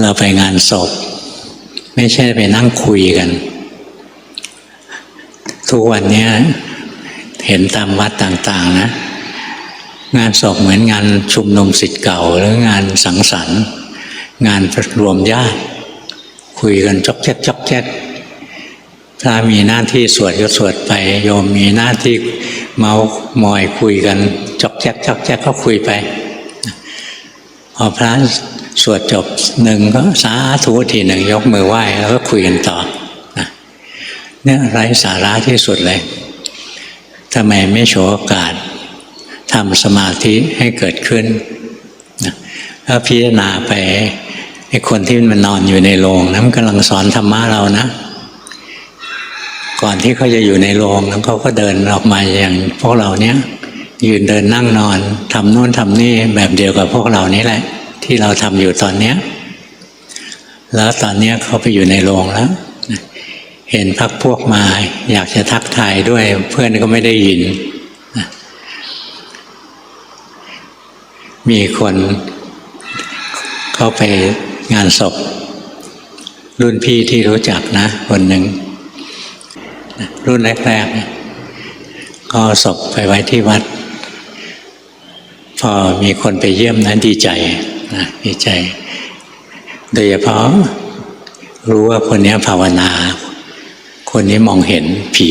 เราไปงานศพ ไม่ใช่ไปนั่งคุยกัน ทุกวันนี้เห็นตามวัดต่าง ๆ นะ งานศพเหมือนงานชุมนุมสิทธิ์เก่า หรืองานสังสรรค์ งานรวมญาติ คุยกันจอกแจ๊กจอกแจ๊กถ้ามีหน้าที่สวดก็สวดไป โยมมีหน้าที่เมามอยคุยกันจอกแจ๊กจอกแจ๊กก็คุยไป พอพระ สวดจบหนึ่งก็สาธุทีหนึ่งยกมือไหว้แล้วก็คุยกันต่อนะเนี่ยไร้สาระที่สุดเลยทำไมไม่โชว์โอกาสทำสมาธิให้เกิดขึ้นนะถ้าพิจารณาไปไอ้คนที่มันนอนอยู่ในโรงนะมันกำลังสอนธรรมะเรานะ ก่อนที่เขาจะอยู่ในโรงแล้วเขาก็เดินออกมาอย่างพวกเราเนี้ยยืนเดินนั่งนอนทำโน่นทำนี่แบบเดียวกับพวกเรานี้แหละ ที่เราทำอยู่ตอนเนี้ยแล้วตอนเนี้ยเขาไปอยู่ในโรงแล้ว เห็นพักพวกมา อยากจะทักทายด้วยเพื่อนก็ไม่ได้ยิน มีคนเข้าไปงานศพ รุ่นพี่ที่รู้จักนะ คนหนึ่ง รุ่นแรกๆเนี่ยก็ศพไปไว้ที่วัด พอมีคนไปเยี่ยมนั้นดีใจ นะดีใจ โดยเฉพาะรู้ว่าคนนี้ภาวนา คนนี้มองเห็นผี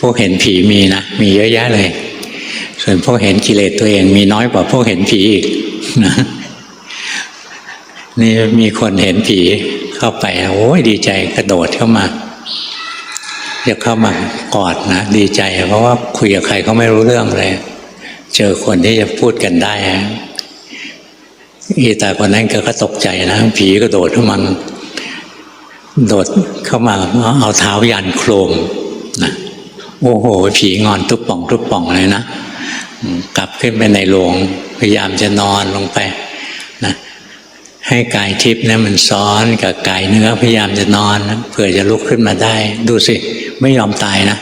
พวกเห็นผีมีนะ มีเยอะแยะเลย ส่วนพวกเห็นกิเลสตัวเองมีน้อยกว่าพวกเห็นผีอีกนะนี่มีคนเห็นผีเข้าไป โอ้ยดีใจกระโดดเข้ามาจะเข้ามากอดนะดีใจ เพราะว่าคุยกับใครเขาไม่รู้เรื่องเลย เจอคนที่จะพูดกันได้ อีตาคนนั้นก็ก็ตกใจนะผีก็โดดเข้ามาโดดเข้ามาเอาเท้ายันโครมนะโอ้โห ผีงอนทุบป่องทุบป่องเลยนะกลับขึ้นไปในโรงพยายามจะนอนลงไปนะให้กายทิพย์เนี่ยมันซ้อนกับกายเนื้อพยายามจะนอนนะเผื่อจะลุกขึ้นมาได้ ดูสิ ไม่ยอมตายนะ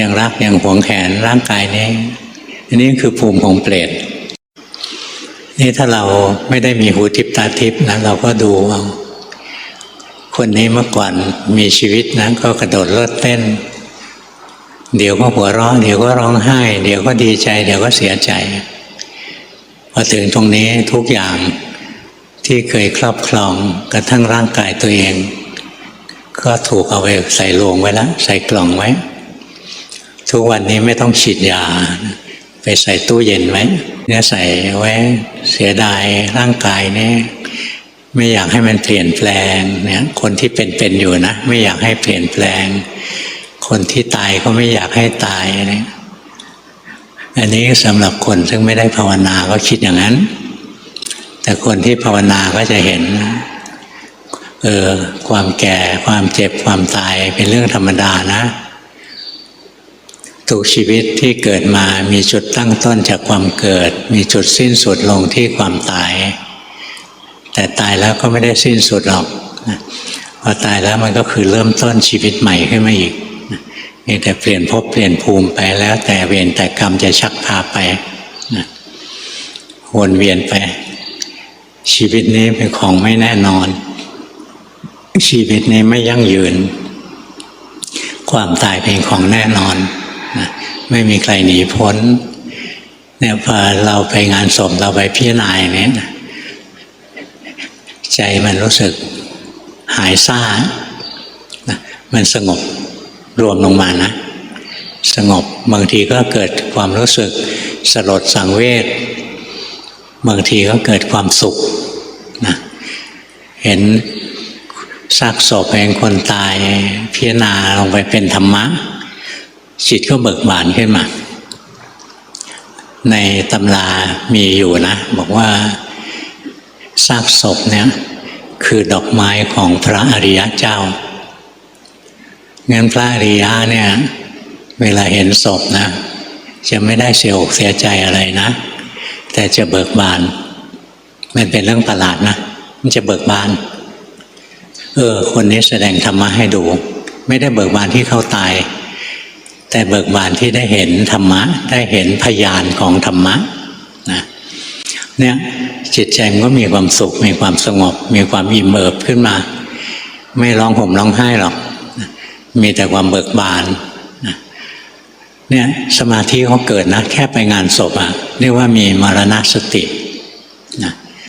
ยังรักยังหวงแขนร่างกายนี้ อันนี้คือภูมิของเปรต นี่ถ้าเราไม่ได้มีหูทิพตาทิพนะเราก็ดูเอาคนนี้เมื่อก่อนมีชีวิตนะก็กระโดดเลิดเต้น เดี๋ยวก็หัวเราะเดี๋ยวก็ร้องไห้ เดี๋ยวก็ดีใจ เดี๋ยวก็เสียใจพอถึงตรงนี้ทุกอย่างที่เคยครอบครองกระทั่งร่างกายตัวเอง ก็ถูกเอาไปใส่โลงไว้แล้วใส่กล่องไว้ ทุกวันนี้ไม่ต้องฉีดยา ไปใส่ตู้เย็นไว้เนี่ยใส่ไว้เสียดายร่างกายเนี่ยไม่อยากให้มันเปลี่ยนแปลงเนี่ยคนที่เป็นๆอยู่นะ ไม่อยากให้เปลี่ยนแปลง คนที่ตายก็ไม่อยากให้ตายนะอันนี้สำหรับคนซึ่งไม่ได้ภาวนาก็คิดอย่างนั้น แต่คนที่ภาวนาก็จะเห็นเออความแก่ความเจ็บความตายเป็นเรื่องธรรมดานะ ทุกชีวิตที่เกิดมามีจุดตั้งต้นจากความเกิด มีจุดสิ้นสุดลงที่ความตาย แต่ตายแล้วก็ไม่ได้สิ้นสุดหรอกพอตายแล้วมันก็คือเริ่มต้นชีวิตใหม่ขึ้นมาอีกแต่เปลี่ยนภพเปลี่ยนภูมิไปแล้วแต่เวรแต่กรรมจะชักพาไปวนเวียนไป ชีวิตนี้เป็นของไม่แน่นอน ชีวิตนี้ไม่ยั่งยืน ความตายเป็นของแน่นอน ไม่มีใครหนีพ้น เนี่ยพอเราไปงานศพเราไปพิจารณาอย่างนี้นะใจมันรู้สึกหายซ่านะมันสงบรวมลงมานะ สงบบางทีก็เกิดความรู้สึกสลดสังเวชบางทีก็เกิดความสุขนะเห็นซากศพเห็นคนตายพิจารณาลงไปเป็นธรรมะ จิตก็เบิกบานขึ้นมา ในตำรามีอยู่นะ บอกว่าซากศพเนี่ยคือดอกไม้ของพระอริยะเจ้างั้นพระอริยะเนี่ยเวลาเห็นศพนะ จะไม่ได้เสียอกเสียใจอะไรนะ แต่จะเบิกบาน มันเป็นเรื่องประหลาดนะ มันจะเบิกบาน เออ คนนี้แสดงธรรมะให้ดู ไม่ได้เบิกบานที่เขาตาย แต่เบิกบานที่ได้เห็นธรรมะ ได้เห็นพยานของธรรมะนะเนี่ยจิตใจมันก็มีความสุข มีความสงบ มีความอิ่มเอิบขึ้นมา ไม่ร้องห่มร้องไห้หรอกนะมีแต่ความเบิกบานนะเนี่ยสมาธิเขาเกิดนะ แค่ไปงานศพอะเรียกว่ามีมรณสตินะ